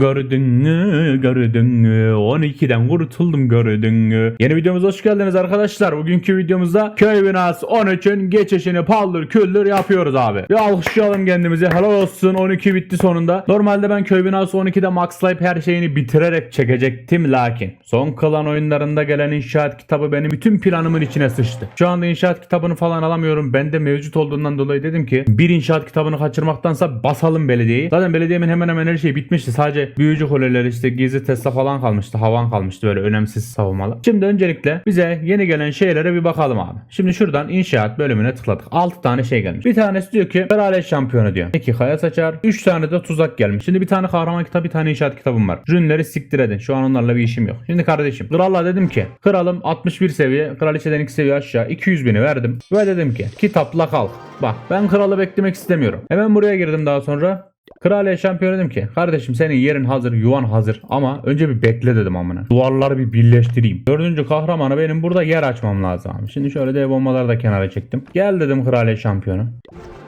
Gördün mü? Gördün mü? 12'den kurtuldum gördün mü? Yeni videomuza hoş geldiniz arkadaşlar. Bugünkü videomuzda köy binası 13'ün geçişini paldır küldür yapıyoruz abi. Bir alkışlayalım kendimizi. Helal olsun 12 bitti sonunda. Normalde ben köy binası 12'de maxlayıp her şeyini bitirerek çekecektim lakin son kalan oyunlarında gelen inşaat kitabı benim bütün planımın içine sıçtı. Şu anda inşaat kitabını falan alamıyorum. Bende mevcut olduğundan dolayı dedim ki bir inşaat kitabını kaçırmaktansa basalım belediyeyi. Zaten belediyemin hemen hemen her şeyi bitmişti. Sadece büyücü kuleleri işte gizli Tesla falan kalmıştı. Havan kalmıştı böyle önemsiz savunmalı. Şimdi öncelikle bize yeni gelen şeylere bir bakalım abi. Şimdi şuradan inşaat bölümüne tıkladık. 6 tane şey gelmiş. Bir tanesi diyor ki kraliyet şampiyonu diyor. 2 kaya saçar. 3 tane de tuzak gelmiş. Şimdi bir tane kahraman kitap bir tane inşaat kitabım var. Rünleri siktir edin. Şu an onlarla bir işim yok. Şimdi kardeşim kralla dedim ki kralım 61 seviye kraliçeden 2 seviye aşağı 200 bini verdim. Ve dedim ki kitapla kalk. Bak ben kralı beklemek istemiyorum. Hemen buraya girdim daha sonra. Kraliye şampiyon dedim ki kardeşim senin yerin hazır yuvan hazır ama önce bir bekle dedim amına. Duvarları bir birleştireyim. Dördüncü kahramanı benim burada yer açmam lazım. Şimdi şöyle dev bombaları da kenara çektim. Gel dedim kraliye şampiyonu.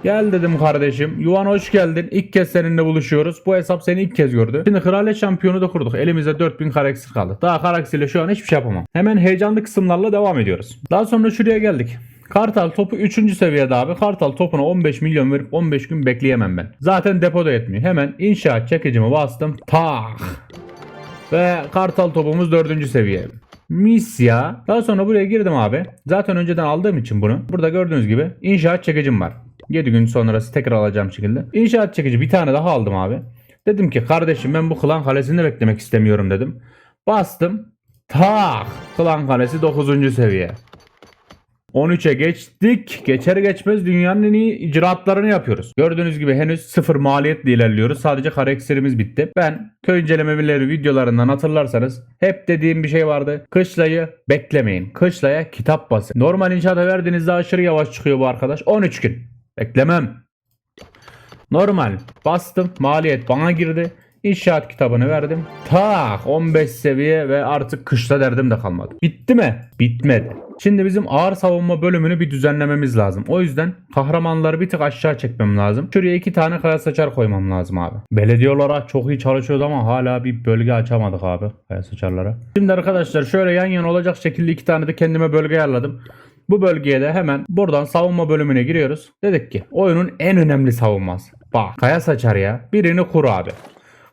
Gel dedim kardeşim. Yuvan hoş geldin. İlk kez seninle buluşuyoruz. Bu hesap seni ilk kez gördü. Şimdi kraliyet şampiyonu da kurduk. Elimizde 4000 karakter kaldı. Daha karakterle şu an hiçbir şey yapamam. Hemen heyecanlı kısımlarla devam ediyoruz. Daha sonra şuraya geldik. Kartal topu 3. seviyede abi. Kartal topuna 15 milyon verip 15 gün bekleyemem ben. Zaten depoda yetmiyor. Hemen inşaat çekicimi bastım. Tak. Ve kartal topumuz 4. seviye. Mis ya. Daha sonra buraya girdim abi. Zaten önceden aldığım için bunu. Burada gördüğünüz gibi inşaat çekicim var. 7 gün sonrası tekrar alacağım şekilde. İnşaat çekici bir tane daha aldım abi. Dedim ki kardeşim ben bu klan kalesinde beklemek istemiyorum dedim. Bastım. Tak. Klan kalesi 9. seviye. 13'e geçtik. Geçer geçmez dünyanın en iyi icraatlarını yapıyoruz. Gördüğünüz gibi henüz sıfır maliyetle ilerliyoruz. Sadece karakterimiz bitti. Ben köy incelemeleri videolarından hatırlarsanız hep dediğim bir şey vardı. Kışlayı beklemeyin. Kışlaya kitap basın. Normal inşaata verdiğinizde aşırı yavaş çıkıyor bu arkadaş. 13 gün. Beklemem. Normal. Bastım. Maliyet bana girdi. İnşaat kitabını verdim. Tak 15 seviye ve artık kışla derdim de kalmadı. Bitti mi? Bitmedi. Şimdi bizim ağır savunma bölümünü bir düzenlememiz lazım. O yüzden kahramanları bir tık aşağı çekmem lazım. Şuraya iki tane kaya saçar koymam lazım abi. Belediye olarak çok iyi çalışıyordu ama hala bir bölge açamadık abi kaya saçarlara. Şimdi arkadaşlar şöyle yan yana olacak şekilde iki tane de kendime bölge ayarladım. Bu bölgeye de hemen buradan savunma bölümüne giriyoruz. Dedik ki oyunun en önemli savunması. Bak kaya saçar ya. Birini kur abi.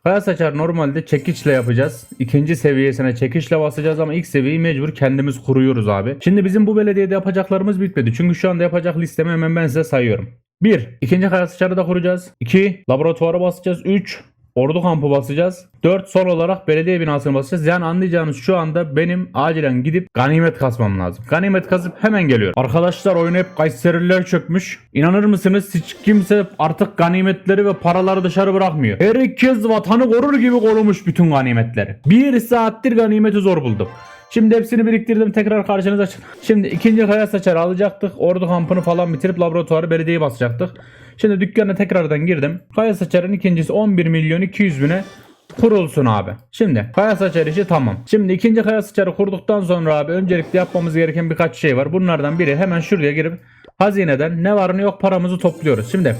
Kaya saçar normalde çekiçle yapacağız. İkinci seviyesine çekiçle basacağız ama ilk seviyeyi mecbur kendimiz kuruyoruz abi. Şimdi bizim bu belediyede yapacaklarımız bitmedi. Çünkü şu anda yapacak listemi hemen ben size sayıyorum. 1. İkinci kaya saçarı da kuracağız. 2. Laboratuvarı basacağız. 3. Ordu kampı basacağız. 4 son olarak belediye binasını basacağız. Yani anlayacağınız şu anda benim acilen gidip ganimet kasmam lazım. Ganimet kasıp hemen geliyorum. Arkadaşlar oyun hep Kayseriler çökmüş. İnanır mısınız hiç kimse artık ganimetleri ve paraları dışarı bırakmıyor. Herkes vatanı korur gibi korumuş bütün ganimetleri. Bir saattir ganimeti zor buldum. Şimdi hepsini biriktirdim tekrar karşınıza açın. Şimdi ikinci kaya saçarı alacaktık. Ordu kampını falan bitirip laboratuvarı belediyeyi basacaktık. Şimdi dükkana tekrardan girdim. Kaya saçarın ikincisi 11 milyon 200 bine kurulsun abi. Şimdi kaya saçar işi tamam. Şimdi ikinci kaya saçarı kurduktan sonra abi öncelikle yapmamız gereken birkaç şey var. Bunlardan biri hemen şuraya girip hazineden ne var ne yok paramızı topluyoruz. Şimdi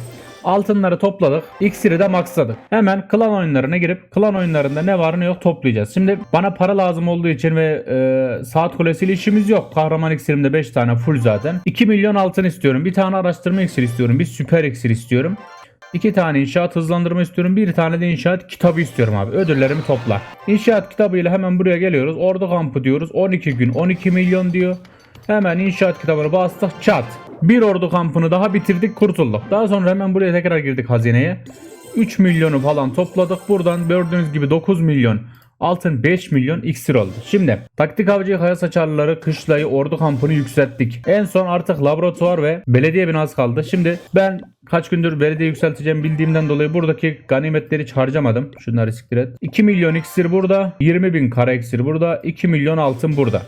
altınları topladık. İksiri de maxladık. Hemen klan oyunlarına girip klan oyunlarında ne var ne yok toplayacağız. Şimdi bana para lazım olduğu için ve e, saat kulesiyle işimiz yok. Kahraman iksirimde 5 tane full zaten. 2 milyon altın istiyorum. Bir tane araştırma iksiri istiyorum. Bir süper iksir istiyorum. İki tane inşaat hızlandırma istiyorum. Bir tane de inşaat kitabı istiyorum abi. Ödüllerimi topla. İnşaat kitabıyla hemen buraya geliyoruz. Ordu kampı diyoruz. 12 gün 12 milyon diyor. Hemen inşaat kitabını bastık çat. Bir ordu kampını daha bitirdik kurtulduk. Daha sonra hemen buraya tekrar girdik hazineye. 3 milyonu falan topladık. Buradan gördüğünüz gibi 9 milyon altın 5 milyon iksir oldu. Şimdi taktik avcı kaya saçarları kışlayı ordu kampını yükselttik. En son artık laboratuvar ve belediye binası kaldı. Şimdi ben kaç gündür belediye yükselteceğim bildiğimden dolayı buradaki ganimetleri hiç harcamadım. Şunları siktir et. 2 milyon iksir burada. 20 bin kara iksir burada. 2 milyon altın burada.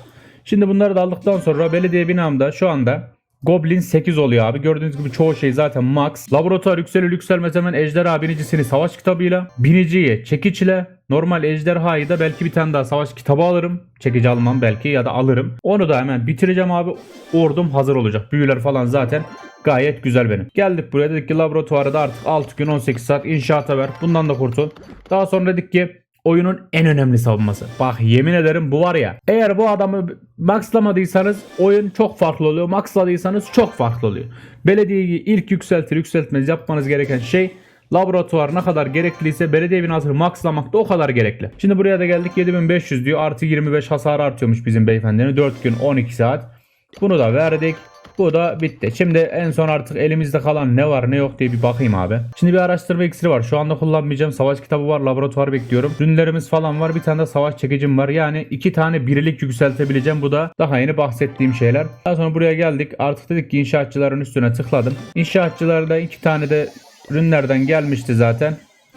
Şimdi bunları da aldıktan sonra belediye binamda şu anda Goblin 8 oluyor abi. Gördüğünüz gibi çoğu şey zaten max. Laboratuvar yükselir yükselmez hemen ejderha binicisini savaş kitabıyla. Biniciyi çekiçle. normal ejderhayı da belki bir tane daha savaş kitabı alırım. Çekici almam belki ya da alırım. Onu da hemen bitireceğim abi. Ordum hazır olacak. Büyüler falan zaten gayet güzel benim. Geldik buraya dedik ki laboratuvarı da artık 6 gün 18 saat inşaata ver. Bundan da kurtul. Daha sonra dedik ki oyunun en önemli savunması. Bak yemin ederim bu var ya. Eğer bu adamı maxlamadıysanız oyun çok farklı oluyor. Maxladıysanız çok farklı oluyor. Belediyeyi ilk yükseltir yükseltmez yapmanız gereken şey laboratuvar ne kadar gerekliyse belediye binasını maxlamak da o kadar gerekli. Şimdi buraya da geldik 7500 diyor artı 25 hasar artıyormuş bizim beyefendinin 4 gün 12 saat. Bunu da verdik. Bu da bitti. Şimdi en son artık elimizde kalan ne var ne yok diye bir bakayım abi. Şimdi bir araştırma iksiri var. Şu anda kullanmayacağım. Savaş kitabı var. Laboratuvar bekliyorum. Ürünlerimiz falan var. Bir tane de savaş çekicim var. Yani iki tane birilik yükseltebileceğim. Bu da daha yeni bahsettiğim şeyler. Daha sonra buraya geldik. Artık dedik ki inşaatçıların üstüne tıkladım. İnşaatçılarda iki tane de ürünlerden gelmişti zaten.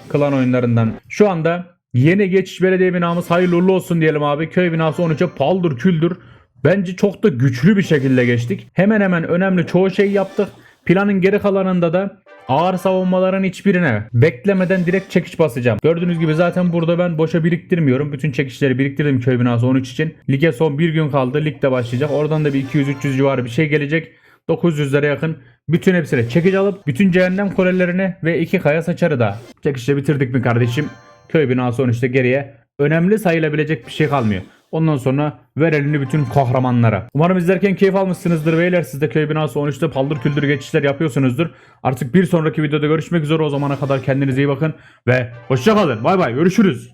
Klan oyunlarından. Şu anda yeni geçiş belediye binamız hayırlı uğurlu olsun diyelim abi. Köy binası 13'e paldır küldür. Bence çok da güçlü bir şekilde geçtik. Hemen hemen önemli çoğu şey yaptık. Planın geri kalanında da ağır savunmaların hiçbirine beklemeden direkt çekiş basacağım. Gördüğünüz gibi zaten burada ben boşa biriktirmiyorum. Bütün çekişleri biriktirdim köy binası 13 için. Lige son bir gün kaldı. Lig de başlayacak. Oradan da bir 200-300 civarı bir şey gelecek. 900'lere yakın bütün hepsine çekici alıp bütün cehennem kulelerini ve iki kaya saçarı da çekişle bitirdik mi kardeşim? Köy binası 13'te geriye önemli sayılabilecek bir şey kalmıyor. Ondan sonra ver elini bütün kahramanlara. Umarım izlerken keyif almışsınızdır beyler. Siz de köy binası 13'te paldır küldür geçişler yapıyorsunuzdur. Artık bir sonraki videoda görüşmek üzere. O zamana kadar kendinize iyi bakın ve hoşçakalın. Bay bay görüşürüz.